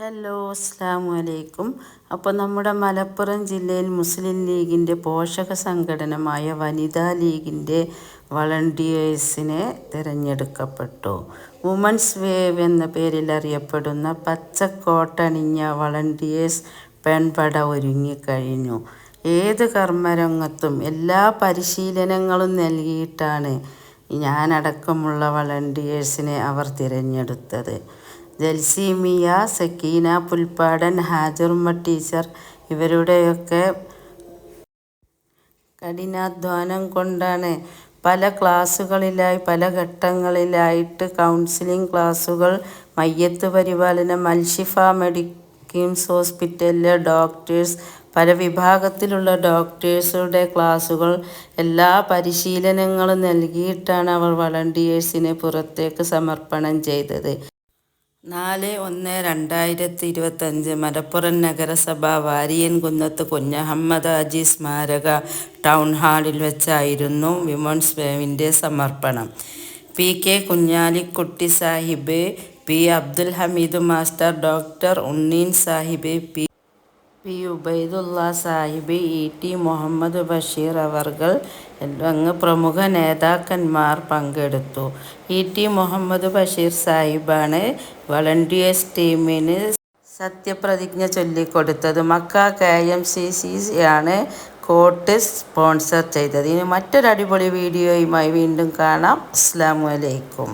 Hello അസ്സാം വലൈക്കും അപ്പോൾ നമ്മുടെ മലപ്പുറം ജില്ലയിൽ മുസ്ലിം ലീഗിന്റെ പോഷക സംഘടനമായ വനിതാ ലീഗിന്റെ വളണ്ടിയേഴ്സിനെ തിരഞ്ഞെടുക്കപ്പെട്ടു. വുമൻസ് വേവ് എന്ന പേരിൽ അറിയപ്പെടുന്ന പച്ചക്കോട്ടണിഞ്ഞ വളണ്ടിയേഴ്സ് പെൺപട ഒരുങ്ങിക്കഴിഞ്ഞു ഏത് കർമ്മരംഗത്തും എല്ലാ പരിശീലനങ്ങളും നൽകിയിട്ടാണ് ഞാനടക്കമുള്ള വളണ്ടിയേഴ്സിനെ അവർ തിരഞ്ഞെടുത്തത്. ജൽസീമിയ സക്കീന പുൽപ്പാടൻ ഹാജറുമ്മ ടീച്ചർ ഇവരുടെയൊക്കെ കഠിനാധ്വാനം കൊണ്ടാണ് പല ക്ലാസ്സുകളിലായി പല ഘട്ടങ്ങളിലായിട്ട് കൗൺസിലിംഗ് ക്ലാസ്സുകൾ മയ്യത്ത് പരിപാലനം അൽഷിഫ മെഡിക്കിംസ് ഹോസ്പിറ്റലിലെ ഡോക്ടേഴ്സ് പല വിഭാഗത്തിലുള്ള ഡോക്ടേഴ്സുടെ ക്ലാസ്സുകൾ എല്ലാ പരിശീലനങ്ങളും നൽകിയിട്ടാണ് അവർ വളണ്ടിയേഴ്സിനെ പുറത്തേക്ക് സമർപ്പണം ചെയ്തത്. നാല് ഒന്ന് രണ്ടായിരത്തി ഇരുപത്തഞ്ച് മലപ്പുറം നഗരസഭ വാരിയൻകുന്നത്ത് കുഞ്ഞഹമ്മദ് ഹാജി സ്മാരക ടൗൺ ഹാളിൽ വെച്ചായിരുന്നു വിമൺസ് വേവിന്റെ സമർപ്പണം. P K Kunhalikutty Sahib P Abdul Hameed master doctor Unneen Sahib P P. Ubaidulla Sahib E. T. Muhammad Basheer അവർകൾ അങ്ങ് പ്രമുഖ നേതാക്കന്മാർ പങ്കെടുത്തു. ഇ. ടി. മുഹമ്മദ് ബഷീർ സാഹിബാണ് വളണ്ടിയേഴ്സ് ടീമിന് സത്യപ്രതിജ്ഞ ചൊല്ലിക്കൊടുത്തത്. Mecca K M C C ആണ് കോട്ട് സ്പോൺസർ ചെയ്തത്. ഇനി മറ്റൊരു അടിപൊളി വീഡിയോയുമായി വീണ്ടും കാണാം. അസ്സാം വലൈക്കും